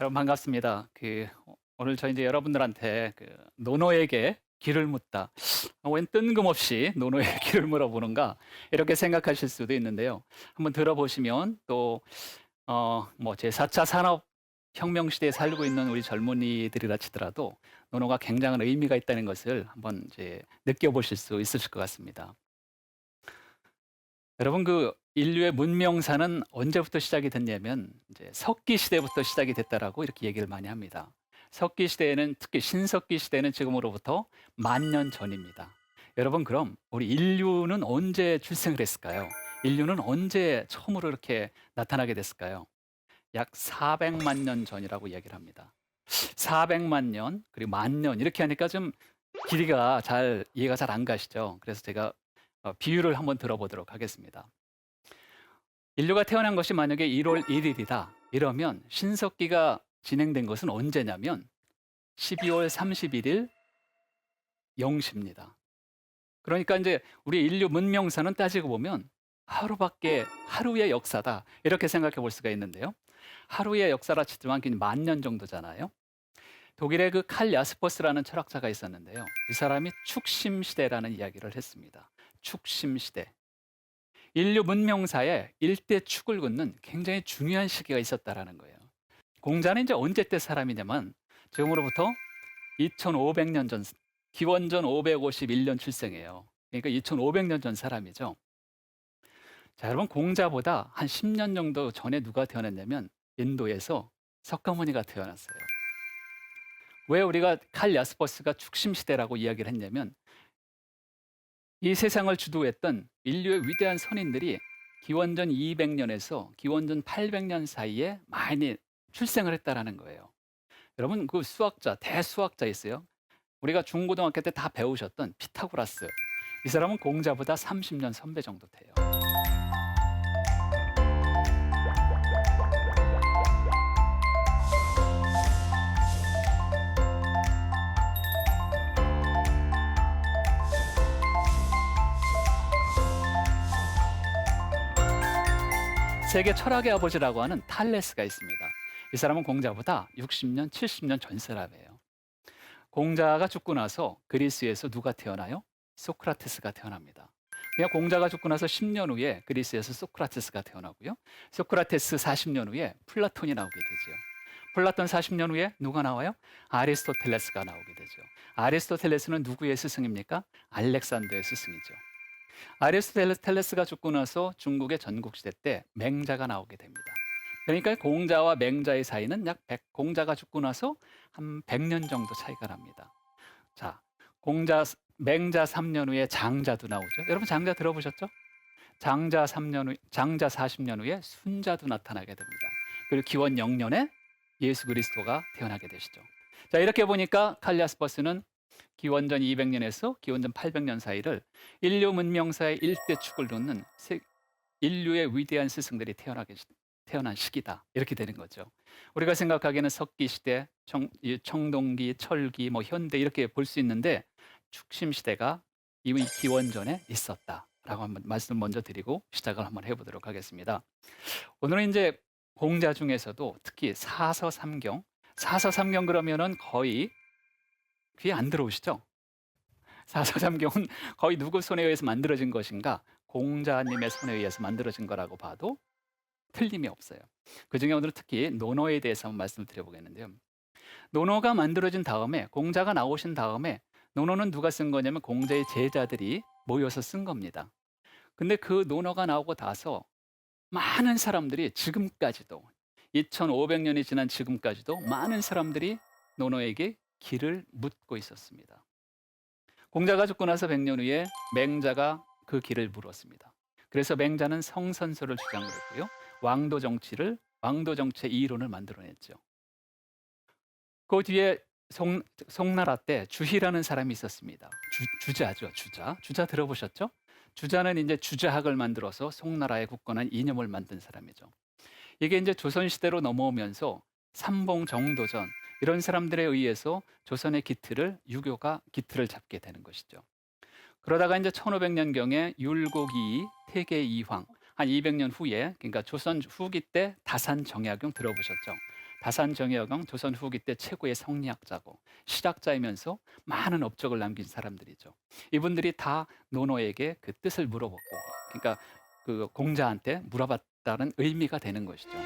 여러분 반갑습니다. 그 오늘 저희 이제 여러분들한테 그 노노에게 길을 묻다. 웬 뜬금없이 노노에게 길을 물어보는가 이렇게 생각하실 수도 있는데요. 한번 들어보시면 또 어 뭐 제 4차 산업 혁명 시대에 살고 있는 우리 젊은이들이라 치더라도 노노가 굉장한 의미가 있다는 것을 한번 이제 느껴보실 수 있으실 것 같습니다. 여러분 그 인류의 문명사는 언제부터 시작이 됐냐면 이제 석기 시대부터 시작이 됐다라고 이렇게 얘기를 많이 합니다. 석기 시대에는 특히 신석기 시대는 지금으로부터 만 년 전입니다. 여러분 그럼 우리 인류는 언제 출생을 했을까요? 인류는 언제 처음으로 이렇게 나타나게 됐을까요? 약 400만 년 전이라고 이야기를 합니다. 400만 년 그리고 만 년 이렇게 하니까 좀 길이가 잘 이해가 잘 안 가시죠. 그래서 제가 어, 비유를 한번 들어보도록 하겠습니다. 인류가 태어난 것이 만약에 1월 1일이다. 이러면 신석기가 진행된 것은 언제냐면 12월 31일 0시입니다. 그러니까 이제 우리 인류 문명사는 따지고 보면 하루밖에 하루의 역사다. 이렇게 생각해 볼 수가 있는데요. 하루의 역사라 치지만 만 년 정도잖아요. 독일의 그 칼 야스퍼스라는 철학자가 있었는데요. 이 사람이 축심 시대라는 이야기를 했습니다. 축심 시대. 인류 문명사에 일대 축을 긋는 굉장히 중요한 시기가 있었다라는 거예요. 공자는 이제 언제 때 사람이냐면 지금으로부터 2500년 전 기원전 551년 출생이에요. 그러니까 2500년 전 사람이죠. 자, 여러분 공자보다 한 10년 정도 전에 누가 태어났냐면 인도에서 석가모니가 태어났어요. 왜 우리가 칼 야스퍼스가 축심 시대라고 이야기를 했냐면 이 세상을 주도했던 인류의 위대한 선인들이 기원전 200년에서 기원전 800년 사이에 많이 출생을 했다라는 거예요. 여러분 그 수학자 대수학자 있어요. 우리가 중고등학교 때 다 배우셨던 피타고라스. 이 사람은 공자보다 30년 선배 정도 돼요. 세계 철학의 아버지라고 하는 탈레스가 있습니다. 이 사람은 공자보다 60년, 70년 전 사람이에요. 공자가 죽고 나서 그리스에서 누가 태어나요? 소크라테스가 태어납니다. 그냥 공자가 죽고 나서 10년 후에 그리스에서 소크라테스가 태어나고요. 소크라테스 40년 후에 플라톤이 나오게 되죠. 플라톤 40년 후에 누가 나와요? 아리스토텔레스가 나오게 되죠. 아리스토텔레스는 누구의 스승입니까? 알렉산더의 스승이죠. 아리스토텔레스가 죽고 나서 중국의 전국시대 때 맹자가 나오게 됩니다. 그러니까 공자와 맹자의 사이는 약 100, 공자가 죽고 나서 한 100년 정도 차이가 납니다. 자, 공자 맹자 3년 후에 장자도 나오죠. 여러분 장자 들어보셨죠? 장자 3년 후 장자 40년 후에 순자도 나타나게 됩니다. 그리고 기원 0년에 예수 그리스도가 태어나게 되시죠. 자, 이렇게 보니까 칼리아스버스는 기원전 200년에서 기원전 800년 사이를 인류 문명사의 일대 축을 놓는 인류의 위대한 스승들이 태어나게 태어난 시기다 이렇게 되는 거죠. 우리가 생각하기에는 석기 시대, 청, 청동기, 철기, 뭐 현대 이렇게 볼 수 있는데 축심 시대가 이미 기원전에 있었다라고 한번 말씀 먼저 드리고 시작을 한번 해보도록 하겠습니다. 오늘은 이제 공자 중에서도 특히 사서 삼경, 사서 삼경 그러면은 거의 귀에 안 들어오시죠? 사서삼경은 거의 누구 손에 의해서 만들어진 것인가? 공자님의 손에 의해서 만들어진 거라고 봐도 틀림이 없어요. 그 중에 오늘 특히 논어에 대해서 한번 말씀을 드려보겠는데요. 논어가 만들어진 다음에 공자가 나오신 다음에 논어는 누가 쓴 거냐면 공자의 제자들이 모여서 쓴 겁니다. 근데 그 논어가 나오고 나서 많은 사람들이 지금까지도 2500년이 지난 지금까지도 많은 사람들이 논어에게 길을 묻고 있었습니다. 공자가 죽고 나서 100년 후에 맹자가 그 길을 물었습니다. 그래서 맹자는 성선설을 주장을 했고요. 왕도 정치를 왕도 정치의 이론을 만들어냈죠. 그 뒤에 송, 송나라 때 주희라는 사람이 있었습니다. 주, 주자죠, 주자. 주자 들어보셨죠? 주자는 이제 주자학을 만들어서 송나라의 굳건한 이념을 만든 사람이죠. 이게 이제 조선 시대로 넘어오면서 삼봉 정도전 이런 사람들에 의해서 조선의 기틀을 유교가 기틀을 잡게 되는 것이죠. 그러다가 이제 1500년경에 율곡이 태계 이황 한 200년 후에 그러니까 조선 후기 때 다산 정약용 들어보셨죠? 다산 정여경 조선 후기 때 최고의 성리학자고 실학자이면서 많은 업적을 남긴 사람들이죠. 이분들이 다 노노에게 그 뜻을 물어봤고, 그러니까 그 공자한테 물어봤다는 의미가 되는 것이죠.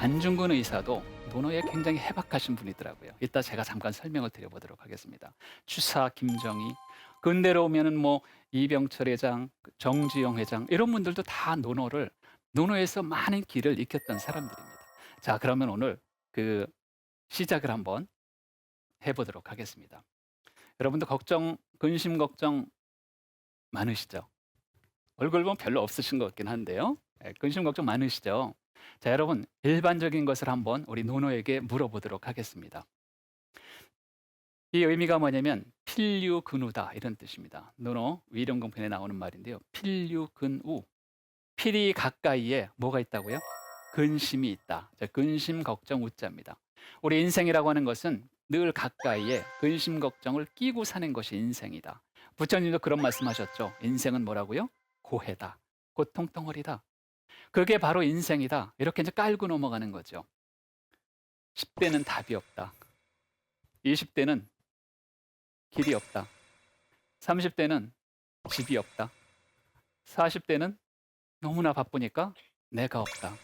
안중근 의사도 논어에 굉장히 해박하신 분이더라고요. 이따 제가 잠깐 설명을 드려보도록 하겠습니다. 추사 김정희, 근대로 오면은 뭐 이병철 회장, 정주영 회장 이런 분들도 다 논어를 논어에서 많은 길을 익혔던 사람들입니다. 자, 그러면 오늘 그 시작을 한번 해보도록 하겠습니다. 여러분도 걱정, 근심 걱정 많으시죠? 얼굴 보면 별로 없으신 것 같긴 한데요. 예, 근심 걱정 많으시죠? 자, 여러분, 일반적인 것을 한번 우리 노노에게 물어보도록 하겠습니다. 이 의미가 뭐냐면 필류근우다 이런 뜻입니다. 노노 위령공편에 나오는 말인데요. 필류근우. 필이 가까이에 뭐가 있다고요? 근심이 있다. 자, 근심 걱정 우자입니다. 우리 인생이라고 하는 것은 늘 가까이에 근심 걱정을 끼고 사는 것이 인생이다. 부처님도 그런 말씀하셨죠. 인생은 뭐라고요? 고해다. 고통 덩어리다. 그게 바로 인생이다. 이렇게 이제 깔고 넘어가는 거죠. 10대는 답이 없다. 20대는 길이 없다. 30대는 집이 없다. 40대는 너무나 바쁘니까 내가 없다.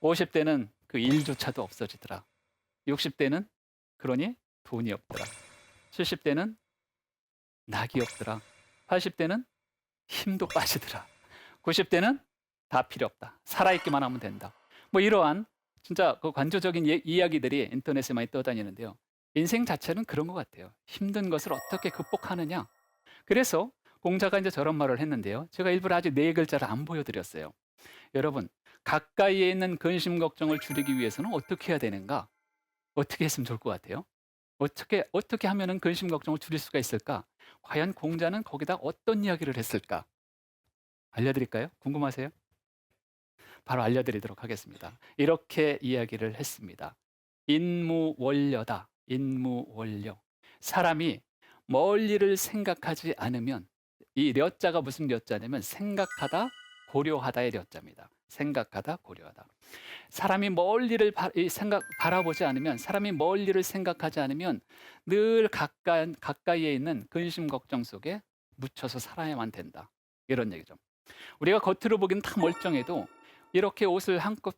50대는 그 일조차도 없어지더라. 60대는 그러니 돈이 없더라. 70대는 낙이 없더라. 80대는 힘도 빠지더라. 90대는 다 필요 없다. 살아있기만 하면 된다. 뭐 이러한 진짜 그 관조적인 예- 이야기들이 인터넷에 많이 떠다니는데요. 인생 자체는 그런 것 같아요. 힘든 것을 어떻게 극복하느냐. 그래서 공자가 이제 저런 말을 했는데요. 제가 일부러 아직 네 글자를 안 보여드렸어요. 여러분, 가까이에 있는 근심 걱정을 줄이기 위해서는 어떻게 해야 되는가? 어떻게 했으면 좋을 것 같아요? 어떻게 어떻게 하면은 근심 걱정을 줄일 수가 있을까? 과연 공자는 거기다 어떤 이야기를 했을까? 알려드릴까요? 궁금하세요? 바로 알려드리도록 하겠습니다. 이렇게 이야기를 했습니다. 인무원려다. 인무원려. 사람이 멀리를 생각하지 않으면 이 려자가 무슨 려자냐면 생각하다 고려하다의 려자입니다. 생각하다 고려하다. 사람이 멀리를 바, 이 생각 바라보지 않으면 사람이 멀리를 생각하지 않으면 늘 가까, 가까이에 있는 근심 걱정 속에 묻혀서 살아야만 된다. 이런 얘기죠. 우리가 겉으로 보기엔 다 멀쩡해도 이렇게 옷을 한껏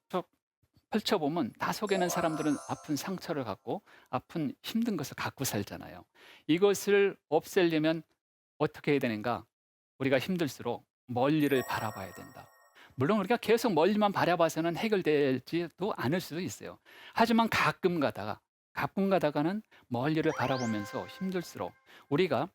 펼쳐보면 다 속에는 사람들은 아픈 상처를 갖고 아픈 힘든 것을 갖고 살잖아요. 이것을 없애려면 어떻게 해야 되는가? 우리가 힘들수록 멀리를 바라봐야 된다. 물론 우리가 계속 멀리만 바라봐서는 해결되지도 않을 수도 있어요. 하지만 가끔 가다가 가끔 가다가는 멀리를 바라보면서 힘들수록 우리가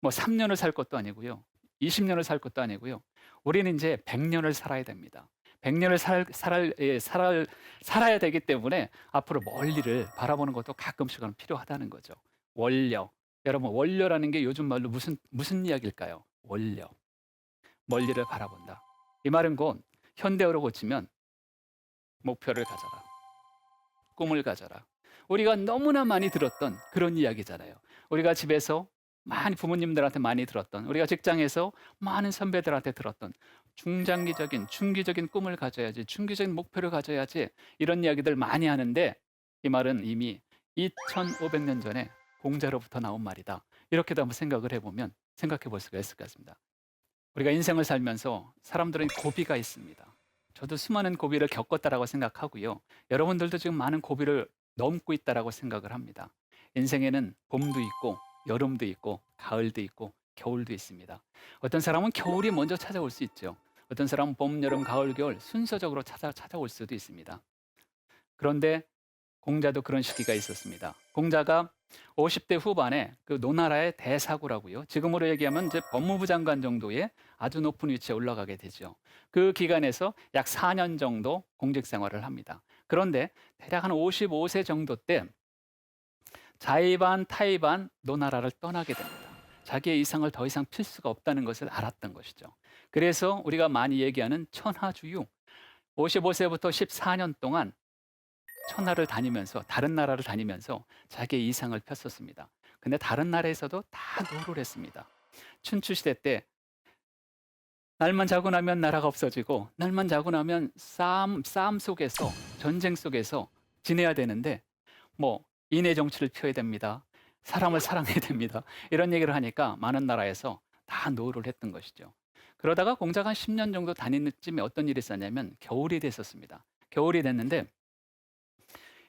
뭐 3년을 살 것도 아니고요. 20년을 살 것도 아니고요. 우리는 이제 100년을 살아야 됩니다. 100년을 살, 살, 예, 살, 살아야 되기 때문에 앞으로 멀리를 바라보는 것도 가끔씩은 필요하다는 거죠. 원려. 여러분, 원려라는 게 요즘 말로 무슨, 무슨 이야기일까요? 원려. 멀리를 바라본다. 이 말은 곧 현대어로 고치면 목표를 가져라. 꿈을 가져라. 우리가 너무나 많이 들었던 그런 이야기잖아요. 우리가 집에서 많이 부모님들한테 많이 들었던, 우리가 직장에서 많은 선배들한테 들었던 중장기적인, 중기적인 꿈을 가져야지, 중기적인 목표를 가져야지 이런 이야기들 많이 하는데 이 말은 이미 2500년 전에 공자로부터 나온 말이다. 이렇게도 한번 생각을 해보면 생각해 볼 수가 있을 것 같습니다. 우리가 인생을 살면서 사람들은 고비가 있습니다. 저도 수많은 고비를 겪었다라고 생각하고요. 여러분들도 지금 많은 고비를 넘고 있다라고 생각을 합니다. 인생에는 봄도 있고 여름도 있고 가을도 있고 겨울도 있습니다. 어떤 사람은 겨울이 먼저 찾아올 수 있죠. 어떤 사람은 봄, 여름, 가을, 겨울 순서적으로 찾아 찾아올 수도 있습니다. 그런데 공자도 그런 시기가 있었습니다. 공자가 50대 후반에 그 노나라의 대사구라고요. 지금으로 얘기하면 이제 법무부 장관 정도의 아주 높은 위치에 올라가게 되죠. 그 기간에서 약 4년 정도 공직 생활을 합니다. 그런데 대략 한 55세 정도 때 자의반 타의반 노나라를 떠나게 됩니다. 자기의 이상을 더 이상 필 수가 없다는 것을 알았던 것이죠. 그래서 우리가 많이 얘기하는 천하주유 55세부터 14년 동안 천하를 다니면서 다른 나라를 다니면서 자기의 이상을 폈었습니다. 근데 다른 나라에서도 다 노를 했습니다. 춘추 시대 때 날만 자고 나면 나라가 없어지고 날만 자고 나면 싸움 싸움 속에서 전쟁 속에서 지내야 되는데 뭐 인해 정치를 펴야 됩니다. 사람을 사랑해야 됩니다. 이런 얘기를 하니까 많은 나라에서 다 노를 했던 것이죠. 그러다가 공자가 한 10년 정도 다니는 쯤에 어떤 일이 있었냐면 겨울이 됐었습니다. 겨울이 됐는데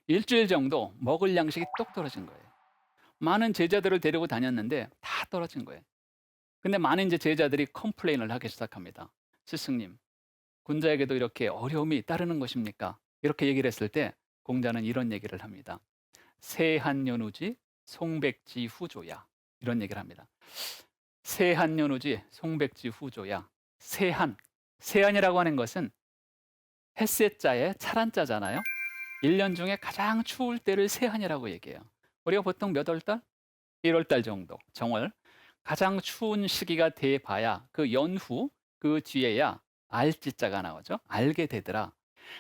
일주일 정도 먹을 양식이 똑 떨어진 거예요. 많은 제자들을 데리고 다녔는데 다 떨어진 거예요. 근데 많은 이제 제자들이 컴플레인을 하기 시작합니다. 스승님, 군자에게도 이렇게 어려움이 따르는 것입니까? 이렇게 얘기를 했을 때 공자는 이런 얘기를 합니다. 세한연우지 송백지 후조야. 이런 얘기를 합니다. 세한연우지 송백지 후조야. 세한. 세한이라고 하는 것은 햇셋자에 차란자잖아요. 1년 중에 가장 추울 때를 세한이라고 얘기해요. 우리가 보통 몇 월 달? 1월 달 정도, 정월. 가장 추운 시기가 돼 봐야 그 연후 그 뒤에야 알지자가 나오죠. 알게 되더라.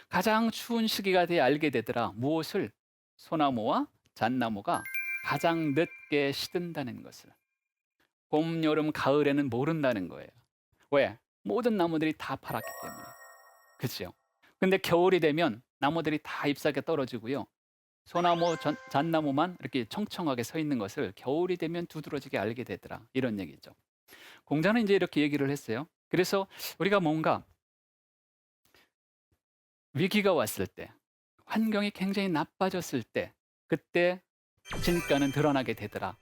가장 추운 시기가 돼 알게 되더라. 무엇을 소나무와 잣나무가 가장 늦게 시든다는 것을. 봄, 여름, 가을에는 모른다는 거예요. 왜? 모든 나무들이 다 파랗기 때문에. 그죠? 근데 겨울이 되면 나무들이 다 잎사귀가 떨어지고요. 소나무, 전- 잣나무만 이렇게 청청하게 서 있는 것을 겨울이 되면 두드러지게 알게 되더라. 이런 얘기죠. 공자는 이제 이렇게 얘기를 했어요. 그래서 우리가 뭔가 위기가 왔을 때, 환경이 굉장히 나빠졌을 때, 그때 진가는 드러나게 되더라.